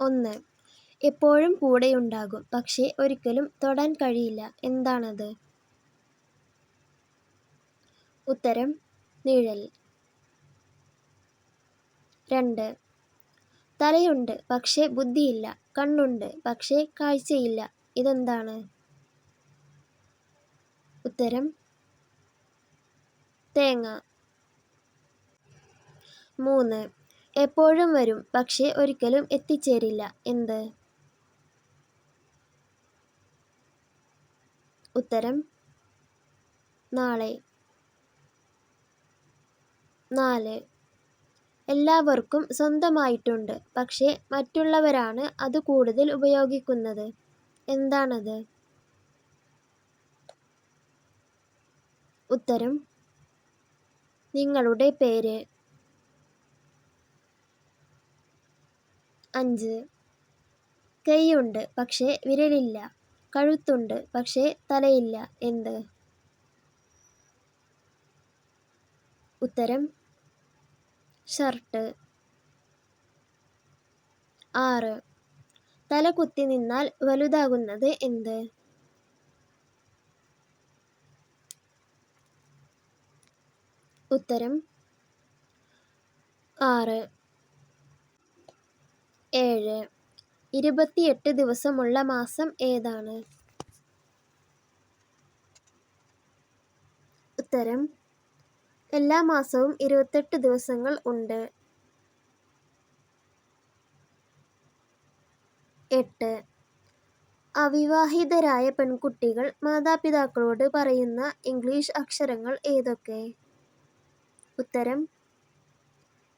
ഒന്ന്. എപ്പോഴും കൂടെയുണ്ടാകും പക്ഷേ ഒരിക്കലും തൊടാൻ കഴിയില്ല. എന്താണത്? ഉത്തരം നിഴൽ. രണ്ട്. തലയുണ്ട് പക്ഷേ ബുദ്ധിയില്ല. കണ്ണുണ്ട് പക്ഷേ കാഴ്ചയില്ല. ഇതെന്താണ്? ഉത്തരം തേങ്ങ. മൂന്ന്. എപ്പോഴും വരും പക്ഷേ ഒരിക്കലും എത്തിച്ചേരില്ല. എന്ത്? ഉത്തരം നാളെ. നാല്. എല്ലാവർക്കും സ്വന്തമായിട്ടുണ്ട് പക്ഷേ മറ്റുള്ളവരാണ് അത് കൂടുതൽ ഉപയോഗിക്കുന്നത്. എന്താണത്? ഉത്തരം നിങ്ങളുടെ പേര്. അഞ്ച്. കൈയുണ്ട് പക്ഷേ വിരലില്ല. കഴുത്തുണ്ട് പക്ഷേ തലയില്ല. എന്ത്? ഉത്തരം ഷർട്ട്. ആറ്. തല കുത്തി നിന്നാൽ വലുതാകുന്നത് എന്ത്? ഉത്തരം ആറ്. ഏഴ്. ഇരുപത്തിയെട്ട് ദിവസമുള്ള മാസം ഏതാണ്? ഉത്തരം. എല്ലാ മാസവും ഇരുപത്തെട്ട് ദിവസങ്ങൾ ഉണ്ട്. എട്ട്. അവിവാഹിതരായ പെൺകുട്ടികൾ മാതാപിതാക്കളോട് പറയുന്ന ഇംഗ്ലീഷ് അക്ഷരങ്ങൾ ഏതൊക്കെ? ഉത്തരം.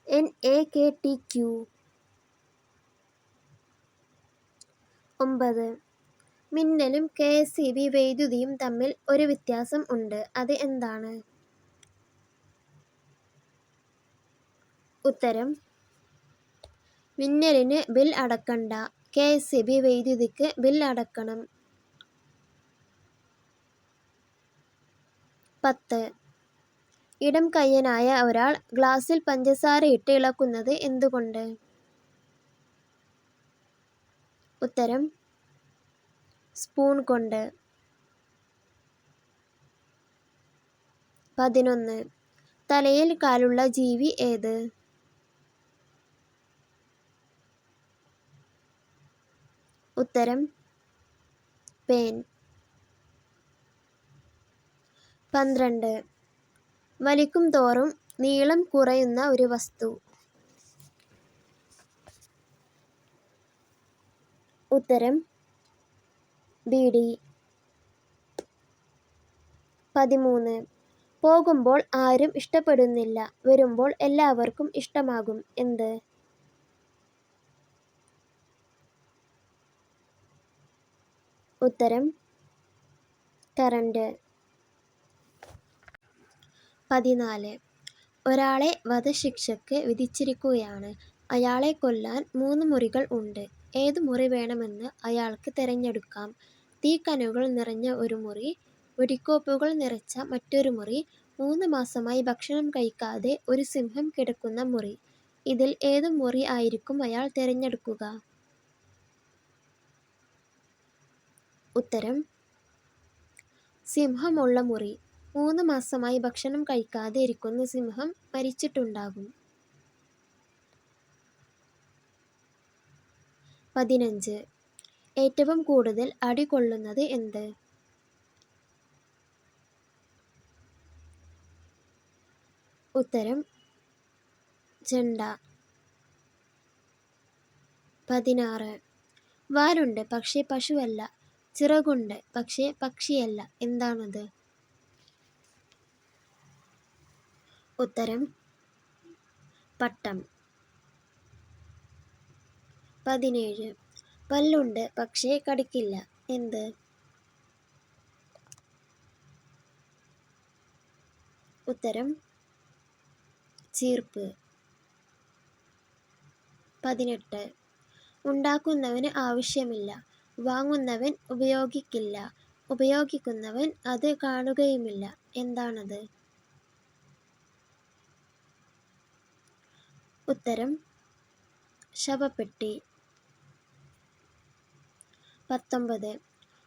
N. A. K. T. Q. ഒമ്പത്. മിന്നലും കെ എസ് ഇ ബി വൈദ്യുതിയും തമ്മിൽ ഒരു വ്യത്യാസം ഉണ്ട്. അത് എന്താണ്? ഉത്തരം. മിന്നലിന് ബിൽ അടക്കണ്ട. കെ എസ് ഇ ബി വൈദ്യുതിക്ക് ബിൽ അടക്കണം. പത്ത്. ഇടം കയ്യനായ ഒരാൾ ഗ്ലാസ്സിൽ പഞ്ചസാരയിട്ട് ഇളക്കുന്നത് എന്തുകൊണ്ട്? ഉത്തരം സ്പൂൺ കൊണ്ട് പതിനൊന്ന്. തലയിൽ കാലുള്ള ജീവി ഏത്? ഉത്തരം പേൻ. പന്ത്രണ്ട്. വലിക്കും തോറും നീളം കുറയുന്ന ഒരു വസ്തു. ഉത്തരം ബി ഡി പതിമൂന്ന്. പോകുമ്പോൾ ആരും ഇഷ്ടപ്പെടുന്നില്ല. വരുമ്പോൾ എല്ലാവർക്കും ഇഷ്ടമാകും. എന്ത്? ഉത്തരം കറണ്ട്. പതിനാല്. ഒരാളെ വധശിക്ഷയ്ക്ക് വിധിച്ചിരിക്കുകയാണ്. അയാളെ കൊല്ലാൻ മൂന്ന് മുറികൾ ഉണ്ട്. ഏത് മുറി വേണമെന്ന് അയാൾക്ക് തിരഞ്ഞെടുക്കാം. തീക്കനലുകൾ നിറഞ്ഞ ഒരു മുറി വെടിക്കോപ്പുകൾ നിറച്ച മറ്റൊരു മുറി മൂന്ന് മാസമായി ഭക്ഷണം കഴിക്കാതെ ഒരു സിംഹം കിടക്കുന്ന മുറി. ഇതിൽ ഏത് മുറി ആയിരിക്കും അയാൾ തിരഞ്ഞെടുക്കുക? ഉത്തരം സിംഹമുള്ള മുറി. മൂന്ന് മാസമായി ഭക്ഷണം കഴിക്കാതെ ഇരിക്കുന്ന സിംഹം മരിച്ചിട്ടുണ്ടാകും. പതിനഞ്ച്. ഏറ്റവും കൂടുതൽ അടി കൊള്ളുന്നത് എന്ത്? ഉത്തരം ചെണ്ട. പതിനാറ്. വാലുണ്ട് പക്ഷേ പശുവല്ല. ചിറകുണ്ട് പക്ഷേ പക്ഷിയല്ല. എന്താണത്? ഉത്തരം പട്ടം. പതിനേഴ്. പല്ലുണ്ട് പക്ഷേ കടിക്കില്ല. എന്ത്? ഉത്തരം ചീർപ്പ്. പതിനെട്ട്. ഉണ്ടാക്കുന്നവന് ആവശ്യമില്ല. വാങ്ങുന്നവൻ ഉപയോഗിക്കില്ല. ഉപയോഗിക്കുന്നവൻ അത് കാണുകയുമില്ല. എന്താണത്? ഉത്തരം ശവപ്പെട്ടി. പത്തൊമ്പത്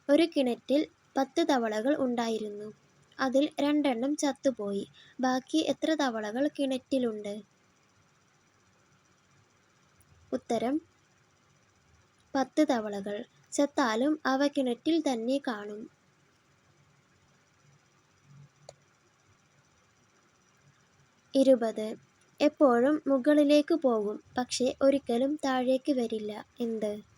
ഒരു കിണറ്റിൽ പത്ത് തവളകൾ ഉണ്ടായിരുന്നു. അതിൽ രണ്ടെണ്ണം ചത്തുപോയി. ബാക്കി എത്ര തവളകൾ കിണറ്റിലുണ്ട്? ഉത്തരം പത്ത് തവളകൾ. ചത്താലും അവ കിണറ്റിൽ തന്നെ കാണും. ഇരുപത് എപ്പോഴും മുകളിലേക്ക് പോകും പക്ഷേ ഒരിക്കലും താഴേക്ക് വരില്ല. എന്ത്?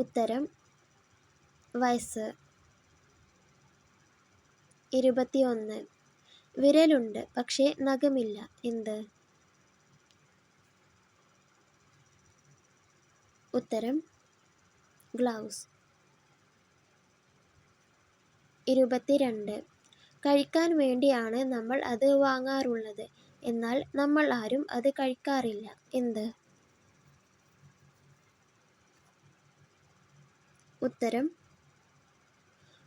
ഉത്തരം വയസ്സ്. ഇരുപത്തിയൊന്ന് വിരലുണ്ട് പക്ഷേ നഖമില്ല. എന്ത്? ഉത്തരം ഗ്ലൗസ്. ഇരുപത്തിരണ്ട് കഴിക്കാൻ വേണ്ടിയാണ് നമ്മൾ അത് വാങ്ങാറുള്ളത്. എന്നാൽ നമ്മൾ ആരും അത് കഴിക്കാറില്ല. എന്ത്? ഉത്തരം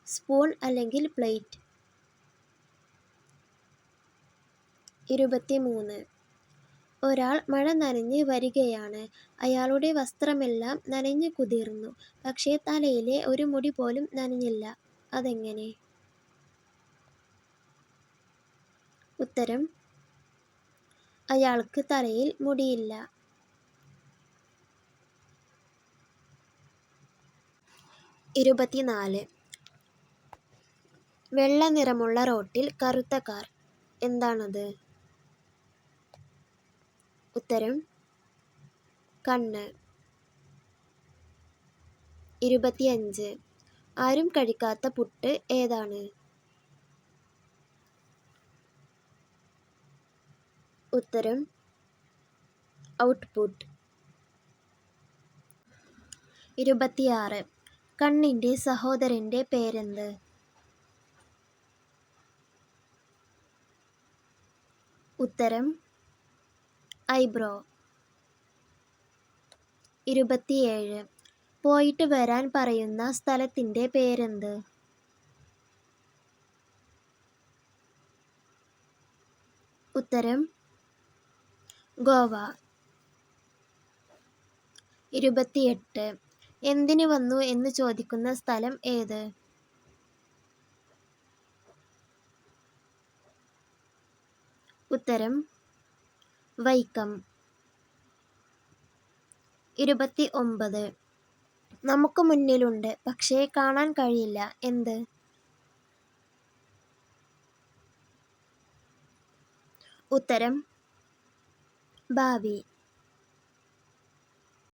സ്പൂൺ അല്ലെങ്കിൽ പ്ലേറ്റ്. ഇരുപത്തിമൂന്ന് ഒരാൾ മഴ നനഞ്ഞ് വരികയാണ്. അയാളുടെ വസ്ത്രമെല്ലാം നനഞ്ഞ് കുതിർന്നു. പക്ഷേ തലയിലെ ഒരു മുടി പോലും നനഞ്ഞില്ല. അതെങ്ങനെ? ഉത്തരം അയാൾക്ക് തലയിൽ മുടിയില്ല. ഇരുപത്തിനാല് വെള്ള നിറമുള്ള റോട്ടിൽ കറുത്ത കാർ. എന്താണത്? ഉത്തരം കണ്ണ്. ഇരുപത്തിയഞ്ച് ആരും കഴിക്കാത്ത പുട്ട് ഏതാണ്? ഉത്തരം ഔട്ട്പുട്ട്. ഇരുപത്തിയാറ് കണ്ണിന്റെ സഹോദരന്റെ പേരെന്ത്? ഉത്തരം ഐബ്രോ. ഇരുപത്തിയേഴ് പോയിട്ട് വരാൻ പറയുന്ന സ്ഥലത്തിന്റെ പേരെന്ത്? ഉത്തരം ഗോവ. ഇരുപത്തിയെട്ട് എന്തിന് വന്നു എന്ന് ചോദിക്കുന്ന സ്ഥലം ഏത്? ഉത്തരം വൈക്കം. ഇരുപത്തി ഒമ്പത് നമുക്ക് മുന്നിലുണ്ട് പക്ഷേ കാണാൻ കഴിയില്ല. എന്ത്? ഉത്തരം ഭാവി.